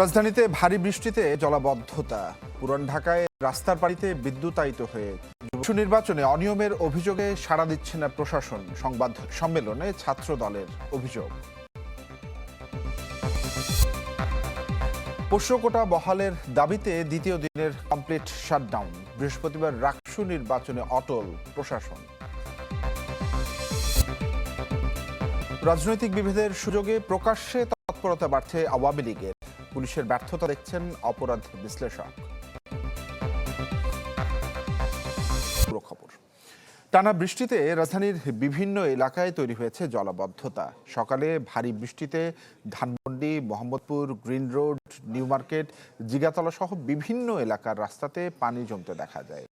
রাজধানীতে ভারী বৃষ্টিতে জলাবদ্ধতা। পুরান ঢাকায় রাস্তার পাড়িতে বিদ্যুতায়িত হয়ে নির্বাচনে অনিয়মের অভিযোগে সাড়া দিচ্ছে না প্রশাসন। সংবাদ সম্মেলনে ছাত্র দলের অভিযোগ। পোষ্যকোটা বহালের দাবিতে দ্বিতীয় দিনের কমপ্লিট শাটডাউন। বৃহস্পতিবার রাকসু নির্বাচনে অটল প্রশাসন। রাজনৈতিক বিভেদের সুযোগে প্রকাশ্যে তৎপরতা বাড়ছে আওয়ামী লীগের। পুলিশের ব্যর্থতা দেখছেন অপরাধ বিশ্লেষক। টানা বৃষ্টিতে রাজধানীর বিভিন্ন এলাকায় তৈরি হয়েছে জলাবদ্ধতা। সকালে ভারী বৃষ্টিতে Dhanmondi, Mohammadpur, green road, new market, Jigatola সহ বিভিন্ন এলাকার রাস্তাতে পানি জমতে দেখা যায়।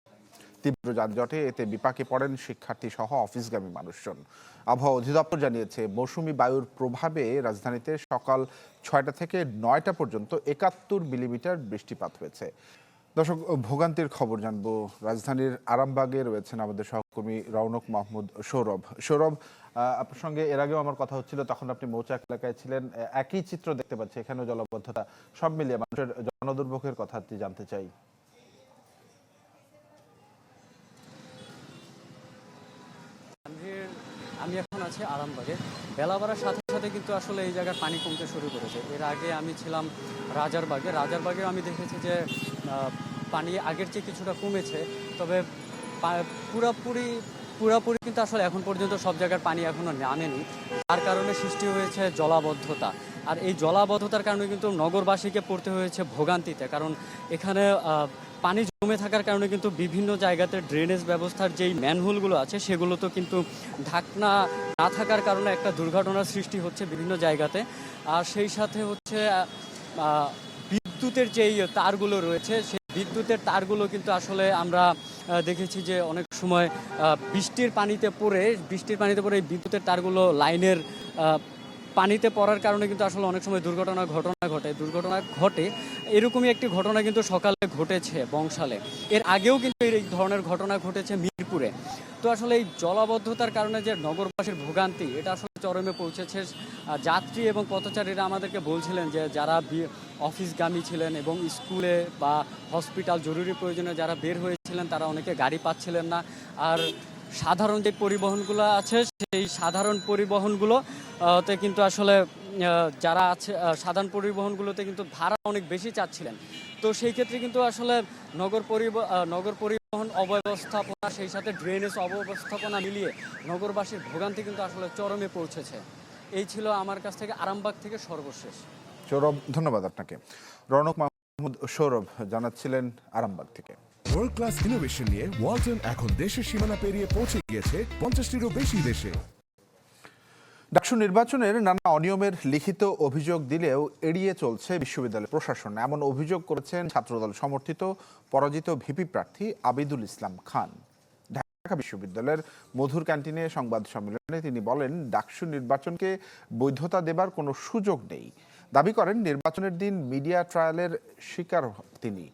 তীব্র যানজটে এতে বিপাকে পড়েন শিক্ষার্থী সহ অফিসগামী মানুষজন। আবহাওয়া অধিদপ্তর জানিয়েছে, মৌসুমি বায়ুর প্রভাবে রাজধানীতে সকাল ছয়টা থেকে নয়টা পর্যন্ত একাত্তর মিলিমিটার বৃষ্টিপাত হয়েছে। দর্শক, ভোগান্তির খবর জানব। রাজধানীর আরামবাগে রয়েছেন আমাদের সহকর্মী রৌনক মাহমুদ সৌরভ। সৌরভ আপনার সঙ্গে এর আগেও আমার কথা হচ্ছিল, তখন আপনি মৌচাক এলাকায় ছিলেন একই চিত্র দেখতে পাচ্ছি, এখানেও জলবদ্ধতা, সব মিলিয়ে মানুষের জনদুর্ভোগের কথা জানতে চাই। আমি এখন আছি আরামবাগে। বেলা বাড়ার সাথে সাথে কিন্তু আসলে এই জায়গার পানি কমতে শুরু করেছে। এর আগে আমি ছিলাম রাজারবাগে। রাজারবাগে আমি দেখেছি যে পানি আগের চেয়ে কিছুটা কমেছে। তবে পুরাপুরি পুরাপুরি কিন্তু আসলে এখন পর্যন্ত সব জায়গার পানি এখনও নামেনি তার কারণে সৃষ্টি হয়েছে জলাবদ্ধতা। আর এই জলাবদ্ধতার কারণে কিন্তু নগরবাসীকে পড়তে হয়েছে ভোগান্তিতে। কারণ এখানে পানি জমে থাকার কারণে কিন্তু বিভিন্ন জায়গাতে ড্রেনেজ ব্যবস্থার যেই ম্যানহোলগুলো আছে সেগুলো তো কিন্তু ঢাকনা না থাকার কারণে একটা দুর্ঘটনার সৃষ্টি হচ্ছে বিভিন্ন জায়গাতে। আর সেই সাথে হচ্ছে বিদ্যুতের যেই তারগুলো রয়েছে, সেই বিদ্যুতের তারগুলো কিন্তু আসলে আমরা দেখেছি যে অনেক সময় বৃষ্টির পানিতে পড়ে, বৃষ্টির পানিতে পড়ে এই বিদ্যুতের তারগুলো লাইনের পানিতে পড়ার কারণে কিন্তু আসলে অনেক সময় দুর্ঘটনা, ঘটনা ঘটে। দুর্ঘটনা ঘটে, এরকমই একটি ঘটনা কিন্তু সকালে ঘটেছে বংশালে। এর আগেও কিন্তু এই ধরনের ঘটনা ঘটেছে মিরপুরে। তো আসলে এই জলাবদ্ধতার কারণে যে নগরবাসীর ভোগান্তি, এটা আসলে চরমে পৌঁছেছে। যাত্রী এবং পথচারীরা আমাদেরকে বলছিলেন যে যারা অফিসগামী ছিলেন এবং স্কুলে বা হসপিটাল জরুরি প্রয়োজনে যারা বের হয়েছিলেন, তারা অনেকে গাড়ি পাচ্ছিলেন না। আর সাধারণ যে পরিবহনগুলো আছে, সেই সাধারণ পরিবহনগুলো তে কিন্তু আসলে যারা আছে সাধারণ পরিবহনগুলোতে কিন্তু ভাড়া অনেক বেশি চাচ্ছিলেন। তো সেই ক্ষেত্রে কিন্তু আসলে নগর পরিব নগর পরিবহন অব্যবস্থাপনা সেই সাথে ড্রেনেজ অব্যবস্থাপনা মিলিয়ে নগরবাসীর ভোগান্তি কিন্তু আসলে চরমে পৌঁছেছে। এই ছিল আমার কাছ থেকে আরামবাগ থেকে সর্বশেষ। সৌরভ ধন্যবাদ আপনাকে। রৌনক মাহমুদ সৌরভ জানাচ্ছিলেন আরামবাগ থেকে। ওয়ার্ল্ড ক্লাস ইনোভেশন নিয়ে ওয়ালটন এখন দেশের সীমানা পেরিয়ে পৌঁছে গিয়েছে পঞ্চাশটিরও বেশি দেশে। ডাকসু নির্বাচনের নানা অনিয়মের লিখিত অভিযোগ দিলেও এড়িয়ে চলছে বিশ্ববিদ্যালয় প্রশাসন। এমন অভিযোগ করেছেন ছাত্রদল সমর্থিত পরাজিত ভিপি প্রার্থী আবিদুল ইসলাম খান। ঢাকা বিশ্ববিদ্যালয়ের মধুর ক্যান্টিনে সংবাদ সম্মেলনে তিনি বলেন, ডাকসু নির্বাচনকে বৈধতা দেবার কোনো সুযোগ নেই। দাবি করেন, নির্বাচনের দিন মিডিয়া ট্রায়ালের শিকার তিনি।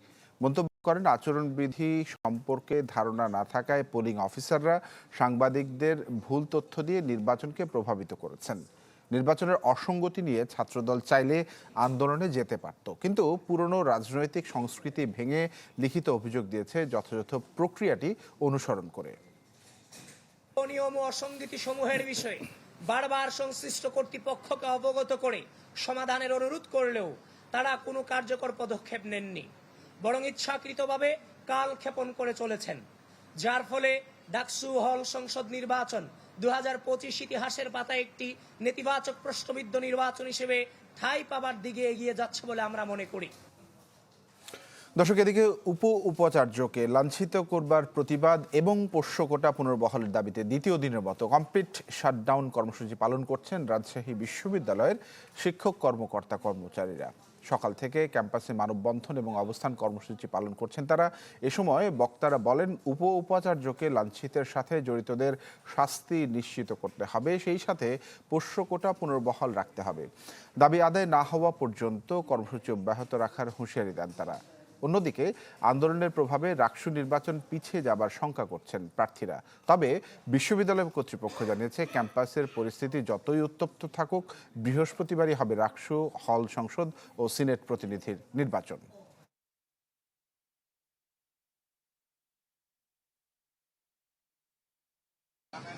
মন্তব্য করেন। আচরণবিধি সম্পর্কে ধারণা না থাকায় পোলিং অফিসাররা সাংবাদিকদের ভুল তথ্য দিয়ে নির্বাচনকে প্রভাবিত করেছেন। নির্বাচনের অসঙ্গতি নিয়ে ছাত্রদল চাইলে আন্দোলনে যেতে পারত। কিন্তু পুরনো রাজনৈতিক সংস্কৃতি ভেঙে লিখিত অভিযোগ দিয়েছে যথাযথ প্রক্রিয়াটি অনুসরণ করে। অনিয়ম অসঙ্গতি সমূহের বিষয়ে বারবার সংশ্লিষ্ট কর্তৃপক্ষকে অবগত করে সমাধানের অনুরোধ করলেও তারা কোনো কার্যকর পদক্ষেপ নেননি। বরং ইচ্ছাকৃতভাবে কাল ক্ষেপণ করে চলেছেন। যার ফলে ডাকসু হল সংসদ নির্বাচন দু ইতিহাসের পাতায় একটি নেতিবাচক প্রশ্নবিদ্ধ নির্বাচন হিসেবে ঠাঁই পাবার দিকে এগিয়ে যাচ্ছে বলে আমরা মনে করি। দর্শক, এদিকে উপ উপাচার্যকে লাঞ্ছিত করবার প্রতিবাদ এবং পোষ্যকোটা পুনর্বহালের দাবিতে দ্বিতীয় দিনের মতো কমপ্লিট শাটডাউন কর্মসূচি পালন করছেন রাজশাহী বিশ্ববিদ্যালয়ের শিক্ষক কর্মকর্তা কর্মচারীরা। সকাল থেকে ক্যাম্পাসে মানববন্ধন এবং অবস্থান কর্মসূচি পালন করছেন তারা। এ সময় বক্তারা বলেন উপ উপাচার্যকে লাঞ্ছিতের সাথে জড়িতদের শাস্তি নিশ্চিত করতে হবে, সেই সাথে পোষ্যকোটা পুনর্বহাল রাখতে হবে। দাবি আদায় না হওয়া পর্যন্ত কর্মসূচি অব্যাহত রাখার হুঁশিয়ারি দেন তারা। অন্যদিকে আন্দোলনের প্রভাবে রাকসু নির্বাচন পিছিয়ে যাবার শঙ্কা করছেন প্রার্থীরা। তবে বিশ্ববিদ্যালয় কর্তৃপক্ষ জানিয়েছে, ক্যাম্পাসের পরিস্থিতি যতই উত্তপ্ত থাকুক, বৃহস্পতিবারই হবে রাকসু হল সংসদ ও সিনেট প্রতিনিধির নির্বাচন।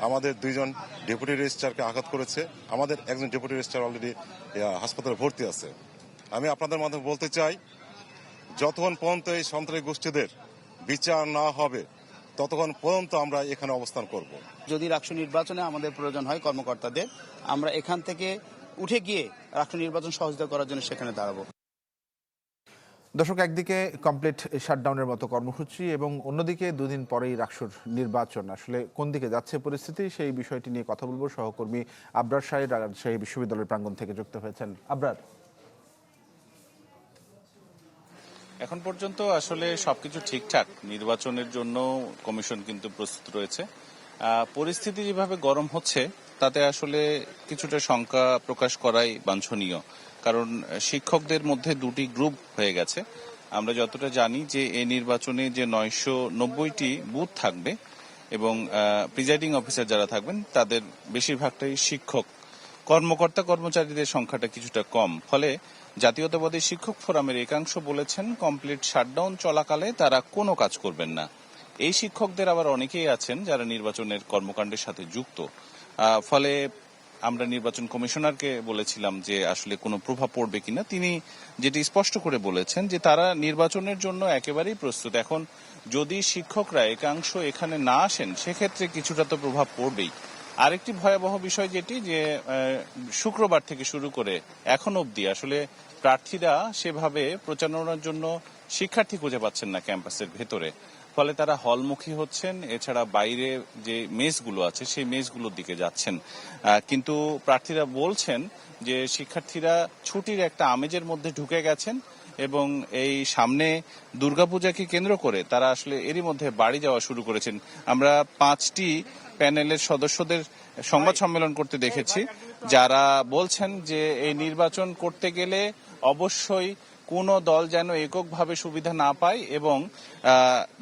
আমাদের দুইজন ডেপুটি রেজিস্ট্রারকে আঘাত করেছে। আমাদের একজন ডেপুটি রেজিস্ট্রার অলরেডি হাসপাতালে ভর্তি আছে। আমি আপনাদের মাধ্যমে বলতে চাই যতক্ষণ পর্যন্ত এই সন্ত্রাসী গোষ্ঠীদের বিচার না হবে ততক্ষণ পর্যন্ত আমরা এখানে অবস্থান করব। যদি রাষ্ট্র নির্বাচনে আমাদের প্রয়োজন হয় কর্মকর্তাদের আমরা এখান থেকে উঠে গিয়ে রাষ্ট্র নির্বাচন সহযোগিতা করার জন্য সেখানে দাঁড়াবো। দর্শক একদিকে কমপ্লিট শাটডাউনের মতো কর্মসূচি এবং অন্যদিকে দুদিন পরেই রাকসুর নির্বাচন। আসলে কোন দিকে যাচ্ছে পরিস্থিতি সেই বিষয়টি নিয়ে কথা বলব। সহকর্মী আবরার সাহেব রাজশাহী বিশ্ববিদ্যালয়ের প্রাঙ্গণ থেকে যুক্ত হয়েছেন আবরার। এখন পর্যন্ত আসলে সবকিছু ঠিকঠাক। নির্বাচনের জন্য কমিশন কিন্তু প্রস্তুত রয়েছে। পরিস্থিতি যেভাবে গরম হচ্ছে, তাতে আসলে কিছুটা শঙ্কা প্রকাশ করাই বাঞ্ছনীয়। কারণ শিক্ষকদের মধ্যে দুটি গ্রুপ হয়ে গেছে। আমরা যতটা জানি যে এই নির্বাচনে যে নয়শো নব্বইটি বুথ থাকবে এবং প্রিজাইডিং অফিসার যারা থাকবেন, তাদের বেশিরভাগটাই শিক্ষক। কর্মকর্তা কর্মচারীদের সংখ্যাটা কিছুটা কম। ফলে জাতীয়তাবাদী শিক্ষক ফোরামের একাংশ বলেছেন, কমপ্লিট শাটডাউন চলাকালে তারা কোনো কাজ করবেন না। এই শিক্ষকদের আবার অনেকেই আছেন যারা নির্বাচনের কর্মকাণ্ডের সাথে যুক্ত। ফলে আমরা নির্বাচন কমিশনারকে বলেছিলাম যে আসলে কোনো প্রভাব পড়বে কিনা। তিনি যেটি স্পষ্ট করে বলেছেন যে তারা নির্বাচনের জন্য একেবারেই প্রস্তুত। এখন যদি শিক্ষকরা একাংশ এখানে না আসেন, সেক্ষেত্রে কিছুটা তো প্রভাব পড়বেই। আরেকটি ভয়াবহ বিষয় যেটি যে শুক্রবার থেকে শুরু করে এখন অবধি আসলে প্রার্থীরা সেভাবে প্রচারণার জন্য শিক্ষার্থী খুঁজে পাচ্ছেন না ক্যাম্পাসের ভেতরে। ফলে তারা হলমুখী হচ্ছেন, এছাড়া বাইরে যে মেসগুলো আছে সেই মেসগুলোর দিকে যাচ্ছেন। কিন্তু প্রার্থীরা বলছেন যে, শিক্ষার্থীরা ছুটির একটা আমেজের মধ্যে ঢুকে গেছেন এবং এই সামনে দুর্গাপূজাকে কেন্দ্র করে তারা আসলে এরই মধ্যে বাড়ি যাওয়া শুরু করেছেন। আমরা পাঁচটি প্যানেলের সদস্যদের সংবাদ সম্মেলন করতে দেখেছি যারা বলছেন যে এই নির্বাচন করতে গেলে অবশ্যই কোনো দল যেন এককভাবে সুবিধা না পায় এবং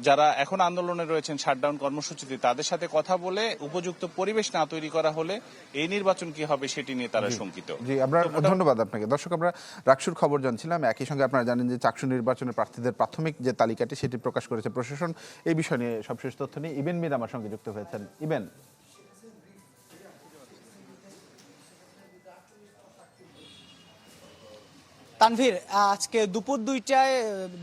যারা এখন আন্দোলনে রয়েছেন শাটডাউন কর্মসূচিতে তাদের সাথে কথা বলে উপযুক্ত পরিবেশ না তৈরি করা হলে এই নির্বাচন কি হবে সেটি নিয়ে তারা শঙ্কিত। জি আমরা ধন্যবাদ আপনাকে। দর্শক আমরা রাকসুর খবর জানছিলাম। একই সঙ্গে আপনারা জানেন যে চাকসু নির্বাচনের প্রার্থীদের প্রাথমিক যে তালিকাটি সেটি প্রকাশ করেছে প্রশাসন। এই বিষয় নিয়ে সবশেষ তথ্য নিয়ে ইবেন মির আমার সঙ্গে যুক্ত হয়েছেন। ইবেন। তানভীর, আজকে দুপুর দুইটায়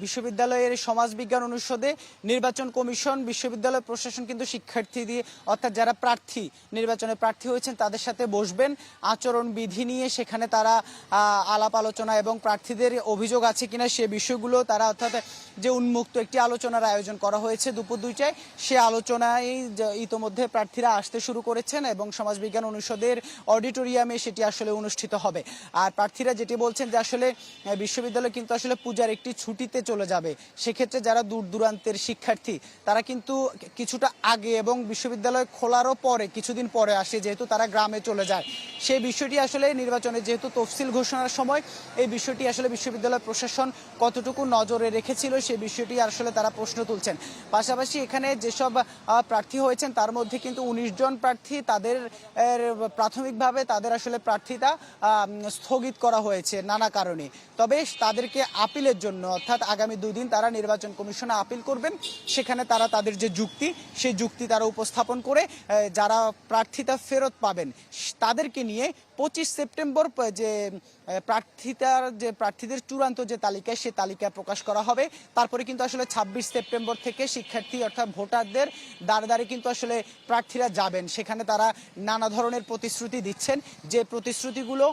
বিশ্ববিদ্যালয়ের সমাজবিজ্ঞান অনুষদে নির্বাচন কমিশন, বিশ্ববিদ্যালয় প্রশাসন কিন্তু শিক্ষার্থী দিয়ে, অর্থাৎ যারা প্রার্থী, নির্বাচনে প্রার্থী হয়েছেন, তাদের সাথে বসবেন। আচরণ বিধি নিয়ে সেখানে তারা আলাপ আলোচনা এবং প্রার্থীদের অভিযোগ আছে কিনা সে বিষয়গুলো তারা, অর্থাৎ যে উন্মুক্ত একটি আলোচনার আয়োজন করা হয়েছে দুপুর দুইটায়, সে আলোচনায় ইতোমধ্যে প্রার্থীরা আসতে শুরু করেছেন এবং সমাজবিজ্ঞান অনুষদের অডিটোরিয়ামে সেটি আসলে অনুষ্ঠিত হবে। আর প্রার্থীরা যেটি বলছেন যে আসলে বিশ্ববিদ্যালয় কিন্তু আসলে পূজার একটি ছুটিতে চলে যাবে। সেক্ষেত্রে যারা দূর দূরান্তের শিক্ষার্থী, তারা কিন্তু কিছুটা আগে এবং বিশ্ববিদ্যালয় খোলারও পরে, কিছুদিন পরে আসে যেহেতু তারা গ্রামে চলে যায়। সেই বিষয়টি আসলে নির্বাচনে যেহেতু তফসিল ঘোষণার সময়, এই বিষয়টি আসলে বিশ্ববিদ্যালয় প্রশাসন কতটুকু নজরে রেখেছিল সেই বিষয়টি আসলে তারা প্রশ্ন তুলছেন। পাশাপাশি এখানে যেসব প্রার্থী হয়েছেন, তার মধ্যে কিন্তু উনিশ জন প্রার্থী, তাদের প্রাথমিকভাবে তাদের আসলে প্রার্থিতা স্থগিত করা হয়েছে নানা কারণে। তবে তাদেরকে আপিলের জন্য, অর্থাৎ আগামী দুই দিন তারা নির্বাচন কমিশনে আপিল করবেন, সেখানে তারা তাদের যে যুক্তি, সেই যুক্তি তারা উপস্থাপন করে যারা প্রার্থিতা ফেরত পাবেন, তাদেরকে নিয়ে পঁচিশ সেপ্টেম্বর যে প্রার্থিতার যে, প্রার্থীদের চূড়ান্ত যে তালিকা, সে তালিকা প্রকাশ করা হবে। তারপরে কিন্তু আসলে ছাব্বিশ সেপ্টেম্বর থেকে শিক্ষার্থী, অর্থাৎ ভোটারদের দ্বারে কিন্তু আসলে প্রার্থীরা যাবেন। সেখানে তারা নানা ধরনের প্রতিশ্রুতি দিচ্ছেন। যে প্রতিশ্রুতিগুলো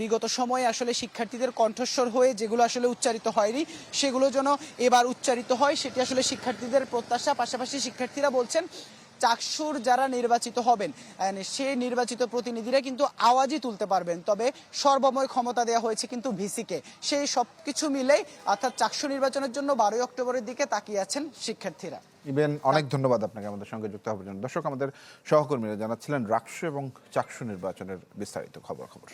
বিগত সময়ে আসলে শিক্ষার্থীদের কণ্ঠস্বর হয়ে যেগুলো আসলে উচ্চারিত হয়নি, সেগুলো যেন এবার উচ্চারিত হয়, সেটি আসলে শিক্ষার্থীদের প্রত্যাশা। পাশাপাশি শিক্ষার্থীরা বলছেন চাকসুর যারা নির্বাচিত হবেন সে নির্বাচিত প্রতিনিধিরা কিন্তু আওয়াজই তুলতে পারবেন। তবে সর্বময় ক্ষমতা দেওয়া হয়েছে কিন্তু ভিসিকে। সেই সব কিছু মিলেই অর্থাৎ চাকসু নির্বাচনের জন্য বারোই অক্টোবরের দিকে তাকিয়ে আছেন শিক্ষার্থীরা। ইবেন অনেক ধন্যবাদ আপনাকে আমাদের সঙ্গে যুক্ত হওয়ার জন্য। দর্শক আমাদের সহকর্মীরা জানাচ্ছিলেন রাকসু এবং চাকসু নির্বাচনের বিস্তারিত খবর খবর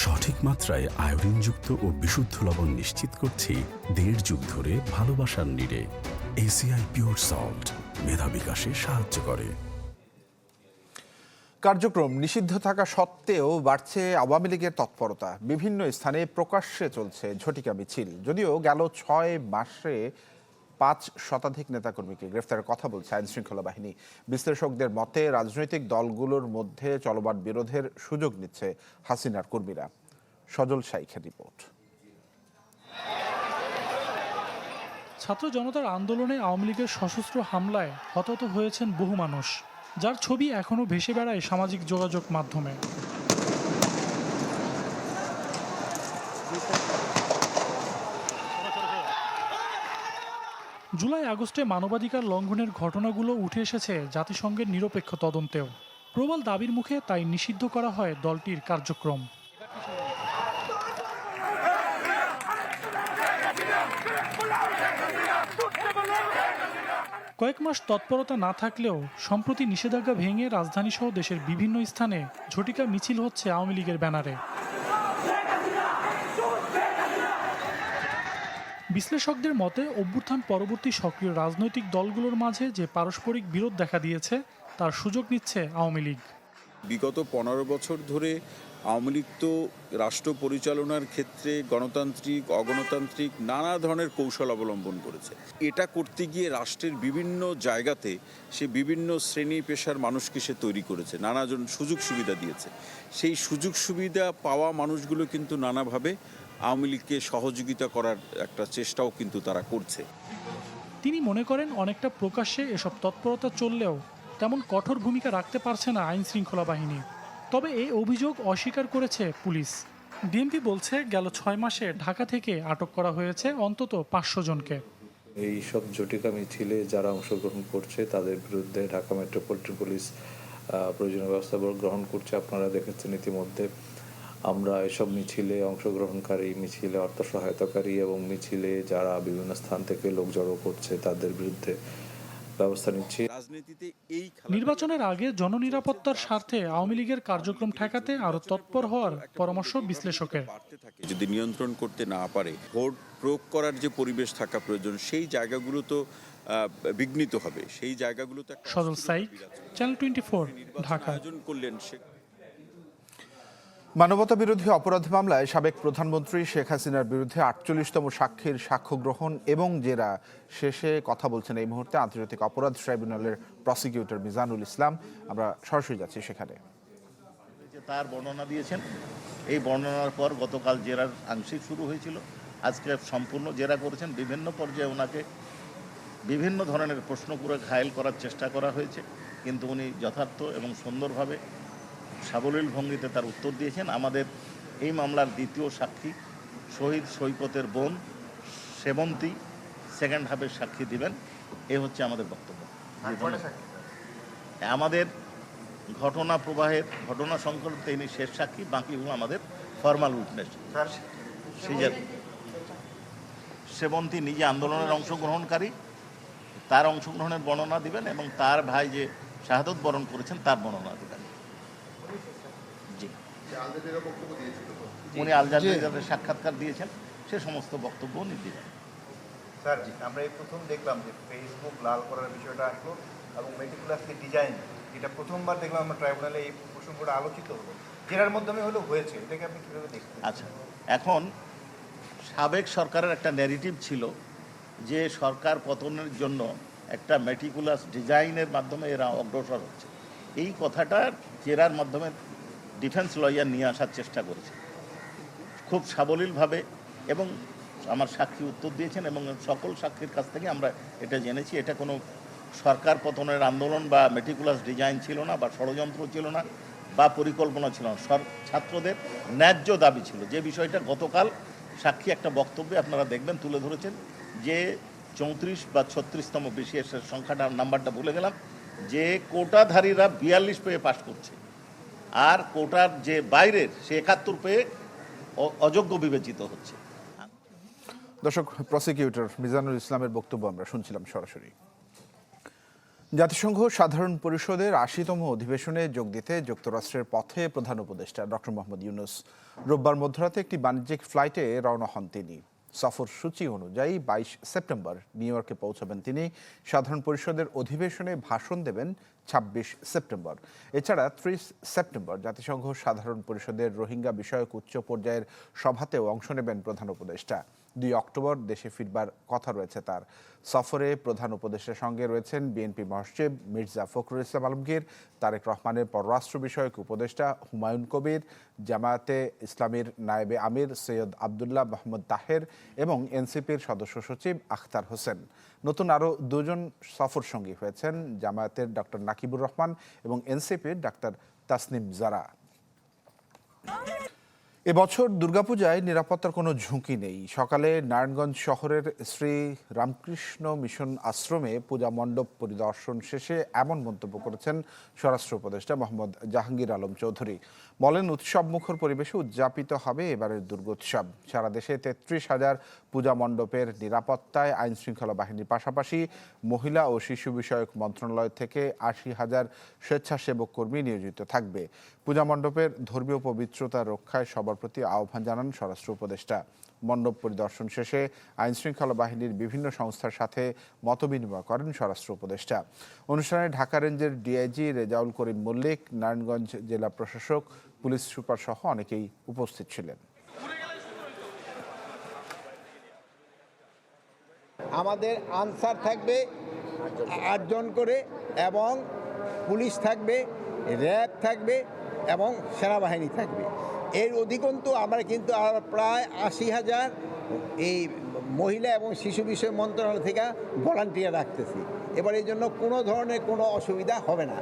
সঠিক মাত্রায় আয়োডিনযুক্ত ও বিশুদ্ধ লবণ নিশ্চিত করছি দেড় যুগ ধরে ভালোবাসার নিড়ে। এসিআই পিওর সল্ট, মেধা বিকাশে সাহায্য করে। কার্যক্রম নিষিদ্ধ থাকা সত্ত্বেও বাড়ছে আওয়ামী লীগের তৎপরতা। বিভিন্ন স্থানে প্রকাশ্যে চলছে ঝটিকা মিছিল। যদিও গেল ছয় মাসে পাঁচ শতাধিক নেতাকর্মীকে গ্রেফতারের কথা বলছে আইন শৃঙ্খলা বাহিনী। বিশ্লেষকদের মতে, রাজনৈতিক দলগুলোর মধ্যে চলমান বিরোধের সুযোগ নিচ্ছে হাসিনার কর্মীরা। সজল শাইখের রিপোর্ট। ছাত্র জনতার আন্দোলনে আওয়ামী লীগের সশস্ত্র হামলায় হতাহত হয়েছেন বহু মানুষ, যার ছবি এখনও ভেসে বেড়ায় সামাজিক যোগাযোগ মাধ্যমে। জুলাই, আগস্টে মানবাধিকার লঙ্ঘনের ঘটনাগুলো উঠে এসেছে জাতিসংঘের নিরপেক্ষ তদন্তেও। প্রবল দাবির মুখে তাই নিষিদ্ধ করা হয় দলটির কার্যক্রম। কয়েক মাস তৎপরতা না থাকলেও, সম্প্রতি নিষেধাজ্ঞা ভেঙে রাজধানীসহ দেশের বিভিন্ন স্থানে ঝটিকা মিছিল হচ্ছে আওয়ামী লীগের ব্যানারে। বিশ্লেষকদের মতে, অভ্যুত্থান পরবর্তী সক্রিয় রাজনৈতিক দলগুলোর মাঝে যে পারস্পরিক বিরোধ দেখা দিয়েছে, তার সুযোগ নিচ্ছে আওয়ামী লীগ। বিগত পনেরো বছর ধরে আওয়ামী লীগ তো রাষ্ট্র পরিচালনার ক্ষেত্রে গণতান্ত্রিক, অগণতান্ত্রিক নানা ধরনের কৌশল অবলম্বন করেছে। এটা করতে গিয়ে রাষ্ট্রের বিভিন্ন জায়গাতে সে বিভিন্ন শ্রেণি পেশার মানুষকে সে তৈরি করেছে, নানাজন সুযোগ সুবিধা দিয়েছে। সেই সুযোগ সুবিধা পাওয়া মানুষগুলো কিন্তু নানাভাবে আওয়ামী লীগকে সহযোগিতা করার একটা চেষ্টাও কিন্তু তারা করছে। তিনি মনে করেন অনেকটা প্রকাশ্যে এসব তৎপরতা চললেও তেমন কঠোর ভূমিকা রাখতে পারছে না আইন শৃঙ্খলা বাহিনী। তবে এই অভিযোগ অস্বীকার করেছে পুলিশ। ডিএমপি বলছে, গেল ছয় মাসে ঢাকা থেকে আটক করা হয়েছে অন্তত পাঁচশো জনকে। এই সব জটিকা মিছিলে যারা অংশগ্রহণ করছে, তাদের বিরুদ্ধে ঢাকা মেট্রোপলিটন পুলিশ প্রয়োজনীয় ব্যবস্থা গ্রহণ করছে। আপনারা দেখেছেন ইতিমধ্যে আমরা এসব মিছিলে, অংশগ্রহণকারী মিছিলে, অর্থ সহায়তাকারী এবং মিছিলে যারা বিভিন্ন স্থান থেকে লোক জড়ো করছে, তাদের বিরুদ্ধে ব্যবস্থা নিচ্ছি। রাজনীতিতে এই নির্বাচনের আগে জননিরাপত্তার স্বার্থে আওয়ামী লীগের কার্যক্রম ঠেকাতে আরও তৎপর হওয়ার পরামর্শ বিশ্লেষকের। বাড়তে থাকে যদি নিয়ন্ত্রণ করতে না পারে ভোট প্রয়োগ করার যে পরিবেশ থাকা প্রয়োজন সেই জায়গাগুলো তো বিঘ্নিত হবে। সেই জায়গাগুলো তো একটা Sajal Shaikh channel twenty four Dhaka. আয়োজন করলেন সে মানবতা বিরোধী অপরাধ মামলায় সাবেক প্রধানমন্ত্রী শেখ হাসিনার বিরুদ্ধে আটচল্লিশতম সাক্ষীর সাক্ষ্য গ্রহণ এবং জেরা শেষে কথা বলছেন এই মুহূর্তে আন্তর্জাতিক অপরাধ ট্রাইব্যুনালের প্রসিকিউটর মিজানুল ইসলাম। আমরা সরাসরি যাচ্ছি সেখানে। তার বর্ণনা দিয়েছেন, এই বর্ণনার পর গতকাল জেরার আংশিক শুরু হয়েছিল। আজকে সম্পূর্ণ জেরা করেছেন, বিভিন্ন পর্যায়ে ওনাকে বিভিন্ন ধরনের প্রশ্ন করে ঘায়েল করার চেষ্টা করা হয়েছে। কিন্তু উনি যথার্থ এবং সুন্দরভাবে সাবলীল ভঙ্গিতে তার উত্তর দিয়েছেন। আমাদের এই মামলার দ্বিতীয় সাক্ষী শহীদ সৈকতের বোন সেবন্তী সেকেন্ড হাফের সাক্ষী দিবেন। এ হচ্ছে আমাদের বক্তব্য। আমাদের ঘটনা প্রবাহের ঘটনা সংক্রান্ত তিনি শেষ সাক্ষী বাকিগুলো আমাদের ফর্মাল উইটনেস সিজার সেবন্তী নিজে আন্দোলনের অংশগ্রহণকারী তার অংশগ্রহণের বর্ণনা দিবেন এবং তার ভাই যে শাহাদত বরণ করেছেন তার বর্ণনা দিবেন। উনি আল জাজিরার সাক্ষাৎকার দিয়েছেন সে সমস্ত বক্তব্য উনি দিবেন স্যার আমরা এই প্রথম দেখলাম যে ফেসবুক লাল করার বিষয়টা আসলো এবং মেটিকুলাসলি ডিজাইন এটা প্রথমবার দেখলাম আমরা ট্রাইব্যুনালে এই প্রসঙ্গটা আলোচিত হলো। জেরার মাধ্যমে হলেও হয়েছে এটাকে আপনি কীভাবে দেখছেন? আচ্ছা এখন সাবেক সরকারের একটা ন্যারেটিভ ছিল যে সরকার পতনের জন্য একটা মেটিকুলাস ডিজাইনের মাধ্যমে এরা অগ্রসর হচ্ছে। এই কথাটা জেরার মাধ্যমে ডিফেন্স লয়ার নিয়ে আসার চেষ্টা করেছে। খুব সাবলীলভাবে এবং আমার সাক্ষী উত্তর দিয়েছেন এবং সকল সাক্ষীর কাছ থেকে আমরা এটা জেনেছি। এটা কোনো সরকার পতনের আন্দোলন বা মেটিকুলাস ডিজাইন ছিল না বা ষড়যন্ত্র ছিল না বা পরিকল্পনা ছিল না। ছাত্রদের ন্যায্য দাবি ছিল। যে বিষয়টা গতকাল সাক্ষী একটা বক্তব্যে আপনারা দেখবেন, তুলে ধরেছেন যে চৌত্রিশ বা ছত্রিশতম বিশেষ সংখ্যাটা নাম্বারটা ভুলে গেলাম। যে কোটাধারীরা বিয়াল্লিশ পেয়ে পাশ করছে। আর কোটার যে বাইরের, সে একাত্তর পেয়ে অযোগ্য বিবেচিত হচ্ছে। দর্শক প্রসিকিউটর মিজানুল ইসলামের বক্তব্য আমরা শুনছিলাম সরাসরি। জাতিসংঘ সাধারণ পরিষদের আশিতম অধিবেশনে যোগ দিতে যুক্তরাষ্ট্রের পথে প্রধান উপদেষ্টা ডক্টর মোহাম্মদ ইউনুস। রোববার মধ্যরাতে একটি বাণিজ্যিক ফ্লাইটে রওনা হন তিনি। সফর সূচি অনুযায়ী বাইশ সেপ্টেম্বর নিউ ইয়র্কে পৌঁছাবেন তিনি। সাধারণ পরিষদের অধিবেশনে ভাষণ দেবেন ছাব্বিশ সেপ্টেম্বর। এছাড়া ত্রিশ সেপ্টেম্বর জাতিসংঘ সাধারণ পরিষদের রোহিঙ্গা বিষয়ক উচ্চ পর্যায়ের সভাতেও অংশ নেবেন প্রধান উপদেষ্টা। দুই অক্টোবর দেশে ফিরবার কথা রয়েছে তার। সফরে প্রধান উপদেষ্টার সঙ্গে রয়েছেন বিএনপি মহাসচিব মির্জা ফখরুল ইসলাম আলমগীর, তারেক রহমানের পররাষ্ট্র বিষয়ক উপদেষ্টা হুমায়ুন কবির, জামায়াতে ইসলামীর নায়েবে আমির সৈয়দ আবদুল্লাহ মোহাম্মদ তাহের এবং এনসিপির সদস্য সচিব আখতার হোসেন। নতুন আরও দুজন সফর সঙ্গী হয়েছেন, জামায়াতের ডক্টর নাকিবুর রহমান এবং এনসিপির ডাক্তার তাসনিম জারা। এবছর দুর্গাপূজায় নিরাপত্তার কোনো ঝুঁকি নেই। সকালে নারায়ণগঞ্জ শহরের শ্রী রামকৃষ্ণ মিশন আশ্রমে পূজা মণ্ডপ পরিদর্শন শেষে এমন মন্তব্য করেছেন স্বরাষ্ট্র উপদেষ্টা মোহাম্মদ জাহাঙ্গীর আলম চৌধুরী। বলেন উৎসব মুখর পরিবেশে উদযাপিত হবে এবারের দুর্গোৎসব। সারা দেশে তেত্রিশ হাজার পূজা মণ্ডপের নিরাপত্তায় আইন শৃঙ্খলা বাহিনীর পাশাপাশি মহিলা ও শিশু বিষয়ক মন্ত্রণালয় থেকে আশি হাজার স্বেচ্ছাসেবক কর্মী নিয়োজিত থাকবে। পূজা মণ্ডপের ধর্মীয় পবিত্রতা রক্ষায় সবার প্রতি আহ্বান জানান স্বরাষ্ট্র উপদেষ্টা। মণ্ডপ পরিদর্শন শেষে আইন শৃঙ্খলা বাহিনীর বিভিন্ন সংস্থার সাথে মতবিনিময় করেন স্বরাষ্ট্র উপদেষ্টা। অনুষ্ঠানে ঢাকা রেঞ্জের ডিআইজি রেজাউল করিম মল্লিক, নারায়ণগঞ্জ জেলা প্রশাসক, পুলিশ সুপার সহ অনেকেই উপস্থিত ছিলেন। আমাদের আনসার থাকবে আটজন করে এবং পুলিশ থাকবে, র্যাব থাকবে এবং সেনাবাহিনী থাকবে। এর অধিকন্তু আমরা কিন্তু প্রায় আশি হাজার এই মহিলা এবং শিশু বিষয় মন্ত্রণালয় থেকে ভলান্টিয়ার রাখতেছি। এবার এই জন্য কোনো ধরনের কোনো অসুবিধা হবে না।